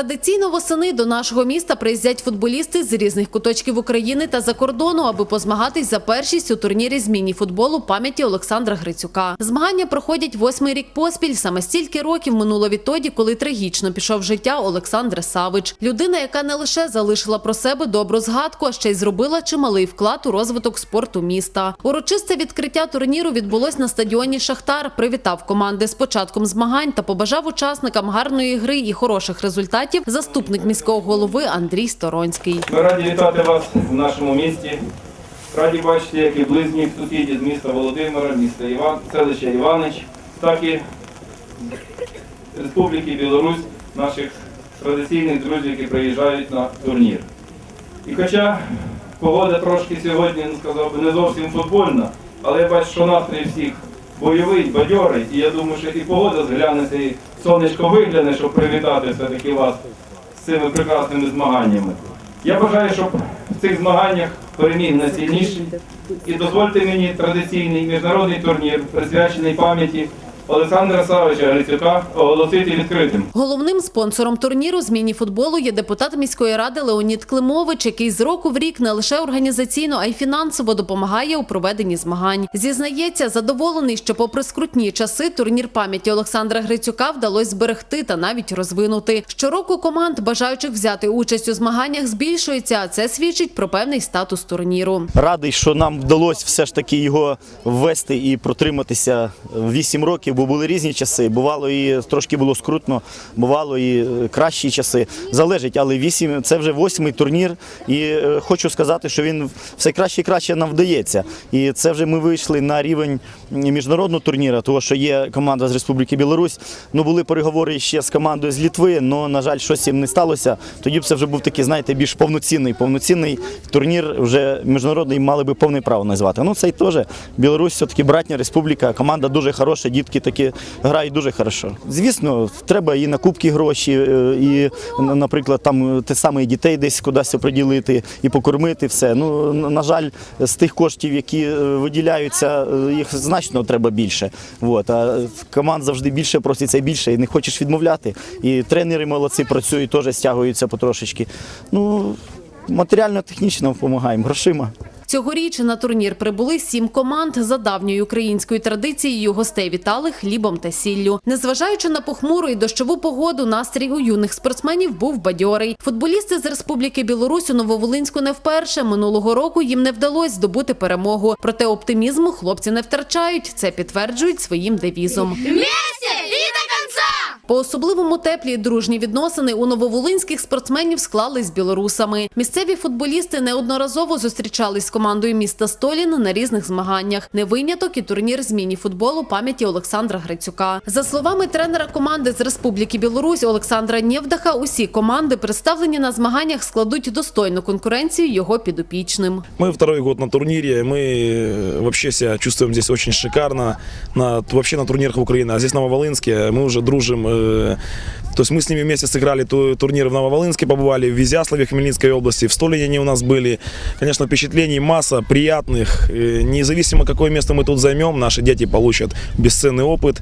Традиційно восени до нашого міста приїздять футболісти з різних куточків України та за кордону, аби позмагатись за першість у турнірі з міні-футболу пам'яті Олександра Грицюка. Змагання проходять восьмий рік поспіль. Саме стільки років минуло відтоді, коли трагічно пішов життя Олександр Савич. Людина, яка не лише залишила про себе добру згадку, а ще й зробила чималий вклад у розвиток спорту міста. Урочисте відкриття турніру відбулось на стадіоні Шахтар. Привітав команди з початком змагань та побажав учасникам гарної гри і хороших результатів заступник міського голови Андрій Сторонський. Ми раді вітати вас в нашому місті. Раді бачити, як і близьких сусідів з міста Володимира, міста Іван, селища Іванич, так і Республіки Білорусь, наших традиційних друзів, які приїжджають на турнір. І хоча погода трошки сьогодні, ну, сказав би, не зовсім футбольна, але я бачу, що настрій всіх бойовий, бадьорий, і я думаю, що і погода зглянеться, і сонечко вигляне, щоб привітати все-таки вас з цими прекрасними змаганнями. Я бажаю, щоб в цих змаганнях переміг найсильніший. І дозвольте мені традиційний міжнародний турнір, присвячений пам'яті Олександра Савича Грицюка, оголосити відкритим. Головним спонсором турніру з міні-футболу є депутат міської ради Леонід Климович, який з року в рік не лише організаційно, а й фінансово допомагає у проведенні змагань. Зізнається, задоволений, що попри скрутні часи турнір пам'яті Олександра Грицюка вдалося зберегти та навіть розвинути. Щороку команд, бажаючих взяти участь у змаганнях, збільшується, а це свідчить про певний статус турніру. радий, що нам вдалося все ж таки його ввести і протриматися 8 років, бо були різні часи. Бувало і трошки було скрутно, бувало і е, кращі часи. Залежить, але 8 – це вже восьмий турнір. І е, хочу сказати, що він все краще і краще нам вдається. І це вже ми вийшли на рівень міжнародного турніру, того що є команда з Республіки Білорусь. Ну були переговори ще з командою з Літви, але, на жаль, щось їм не сталося. Тоді б це вже був такий, знаєте, більш повноцінний, повноцінний турнір, вже міжнародний мали би повне право назвати. Ну цей теж Білорусь, все-таки братня республіка, команда дуже хороша, дітки такі грають дуже хорошо. Звісно, треба і на кубки гроші, е, і, наприклад, там те саме і дітей десь кудись оприділити, і покормити все. Ну, на жаль, з тих коштів, які е, виділяються, е, їх значно треба більше. От, а команд завжди більше проситься і більше, і не хочеш відмовляти. І тренери молодці працюють, теж стягуються потрошечки. Ну, матеріально-технічно допомагаємо, грошима. Цьогоріч на турнір прибули сім команд. За давньою українською традицією гостей вітали хлібом та сіллю. Незважаючи на похмуру і дощову погоду, настрій у юних спортсменів був бадьорий. Футболісти з Республіки Білорусь у Нововолинську не вперше. Минулого року їм не вдалося здобути перемогу. Проте оптимізму хлопці не втрачають. Це підтверджують своїм девізом. По особливому теплі і дружні відносини у нововолинських спортсменів склались з білорусами. Місцеві футболісти неодноразово зустрічались з командою міста Столін на різних змаганнях. Не виняток і турнір з міні-футболу пам'яті Олександра Грицюка. За словами тренера команди з Республіки Білорусь Олександра Нєвдаха, усі команди, представлені на змаганнях, складуть достойну конкуренцію його підопічним. Мы второй год на турнире, мы э, вообще себя чувствуем здесь очень шикарно, на, вообще на турнирах в Украине, а здесь в Нововолынске мы уже дружим, э, то есть мы с ними вместе сыграли ту- турниры в Нововолынске, побывали в Изяславе, Хмельницкой области, в Столине они у нас были, конечно, впечатлений масса, приятных, Э, независимо какое место мы тут займем, наши дети получат бесценный опыт,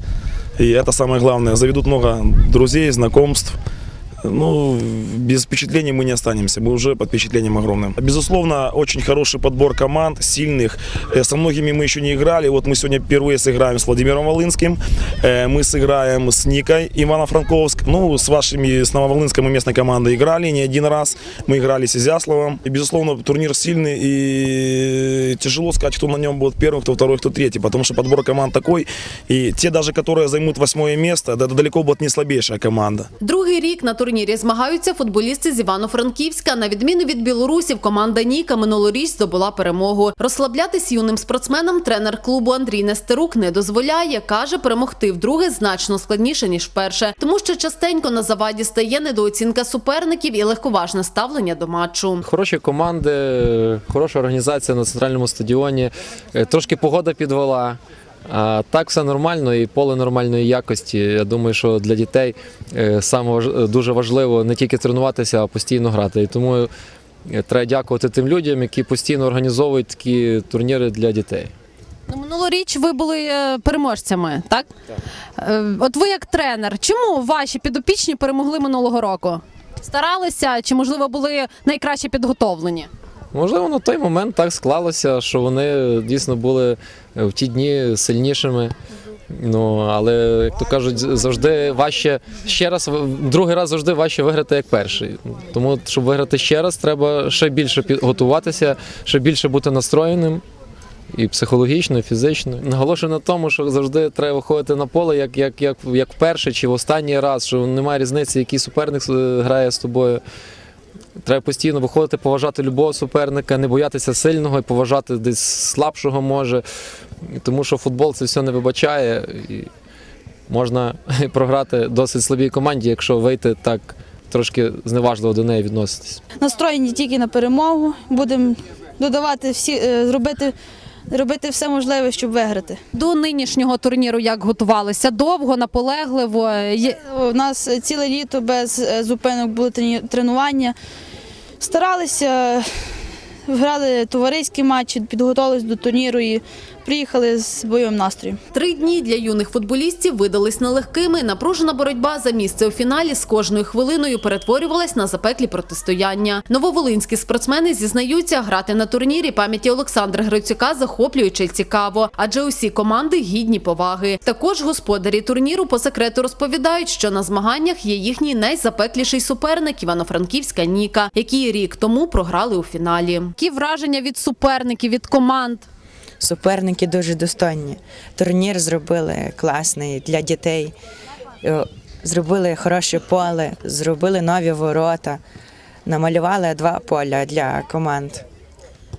и это самое главное, заведут много друзей, знакомств, ну, без впечатлений мы не останемся. Мы уже под впечатлением огромным. Безусловно, очень хороший подбор команд, сильных. Э, Со многими мы еще не играли. Вот мы сегодня впервые сыграем с Владимиром Волынским. Э, Мы сыграем с Никой Ивано-Франковск. Ну, с вашими, с Нововолынской мы местной командой играли не один раз. Мы играли с Изяславом. И, безусловно, турнир сильный. И тяжело сказать, кто на нем будет первым, кто второй, кто третий. Потому что подбор команд такой. И те даже, которые займут восьмое место, это далеко будет не слабейшая команда. Другий рік на турнірі Змагаються футболісти з Івано-Франківська. На відміну від білорусів, команда Ніка минулоріч здобула перемогу. Розслаблятись юним спортсменам тренер клубу Андрій Нестерук не дозволяє. Каже, перемогти вдруге значно складніше ніж вперше, тому що частенько на заваді стає недооцінка суперників і легковажне ставлення до матчу. Хороші команди, хороша організація на центральному стадіоні. Е, Трошки погода підвела. А так все нормально і поле нормальної якості. Я думаю, що для дітей е, саме дуже важливо не тільки тренуватися, а постійно грати. І тому е, треба дякувати тим людям, які постійно організовують такі турніри для дітей. Ну, минулоріч ви були е, переможцями, так? Е, От ви як тренер, чому ваші підопічні перемогли минулого року? Старалися чи можливо були найкраще підготовлені? Можливо, на той момент так склалося, що вони дійсно були е, в ті дні сильнішими. Ну, але, як то кажуть, завжди важче ще раз, другий раз завжди важче виграти як перший. Тому, щоб виграти ще раз, треба ще більше підготуватися, ще більше бути настроєним. І психологічно, і фізично. Наголошую на тому, що завжди треба виходити на поле як, як, як, як вперше чи в останній раз, що немає різниці, який суперник е, грає з тобою. Треба постійно виходити, поважати любого суперника, не боятися сильного і поважати десь слабшого може. Тому що футбол це все не вибачає. І можна програти досить слабій команді, якщо вийти так трошки зневажливо до неї відноситись. настроєні тільки на перемогу. Будемо додавати всі, е, робити, робити все можливе, щоб виграти. До нинішнього турніру як готувалися? Довго, наполегливо. У нас ціле літо без е, зупинок були трені- тренування. Старалися, грали товариські матчі, підготувалися до турніру і приїхали з бойовим настроєм. Три дні для юних футболістів видались нелегкими. Напружена боротьба за місце у фіналі з кожною хвилиною перетворювалась на запеклі протистояння. Нововолинські спортсмени зізнаються, грати на турнірі пам'яті Олександра Грицюка захоплююче цікаво, адже усі команди гідні поваги. Також господарі турніру по секрету розповідають, що на змаганнях є їхній найзапекліший суперник Івано-Франківська Ніка, які рік тому програли у фіналі. Які враження від суперників, від команд? Суперники дуже достойні. Турнір зробили класний для дітей. Е, Зробили хороше поле, зробили нові ворота, намалювали два поля для команд.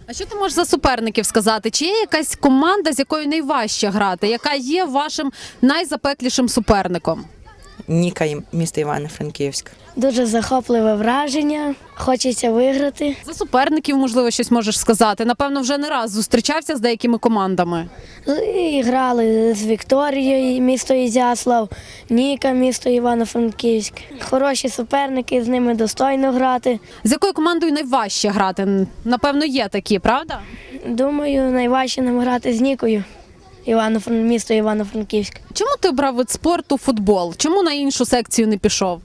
А що ти можеш за суперників сказати? Чи є якась команда, з якою найважче грати, яка є вашим найзапеклішим суперником? Ніка і місто Івано-Франківськ. Дуже захопливе враження. Хочеться виграти. За суперників, можливо, щось можеш сказати. Напевно, вже не раз зустрічався з деякими командами. І грали з Вікторією, місто Ізяслав, Ніка, місто Івано-Франківськ. Хороші суперники, з ними достойно грати. З якою командою найважче грати? Напевно, є такі, правда? Думаю, найважче нам грати з Нікою. Івано місто Івано-Франківськ. Чому ти обрав від спорту футбол? Чому на іншу секцію не пішов?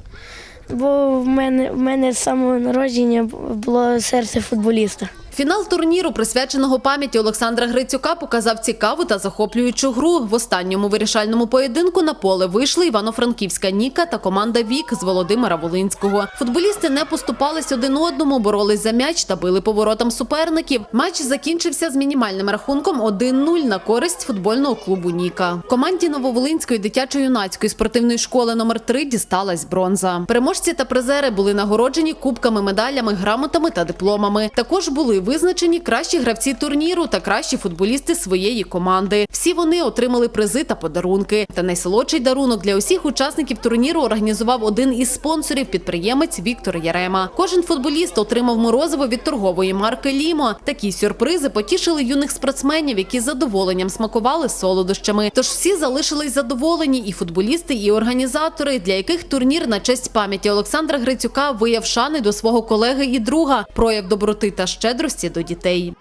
Бо в мене, в мене з самого народження було серце футболіста. Фінал турніру, присвяченого пам'яті Олександра Грицюка, показав цікаву та захоплюючу гру. В останньому вирішальному поєдинку на поле вийшли Івано-Франківська Ніка та команда Вік з Володимира Волинського. Футболісти не поступались один одному, боролись за м'яч та били поворотам суперників. Матч закінчився з мінімальним рахунком 1-0 на користь футбольного клубу Ніка. Команді Нововолинської дитячо-юнацької спортивної школи номер 3 дісталась бронза. Переможці та призери були нагороджені кубками, медалями, грамотами та дипломами. Також були визначені кращі гравці турніру та кращі футболісти своєї команди. Всі вони отримали призи та подарунки. Та найсолодший дарунок для усіх учасників турніру організував один із спонсорів підприємець Віктор Ярема. Кожен футболіст отримав морозиво від торгової марки Лімо. Такі сюрпризи потішили юних спортсменів, які з задоволенням смакували солодощами. Тож всі залишились задоволені, і футболісти, і організатори, для яких турнір на честь пам'яті Олександра Грицюка вияв шани до свого колеги і друга, прояв доброти та щедрості до дітей.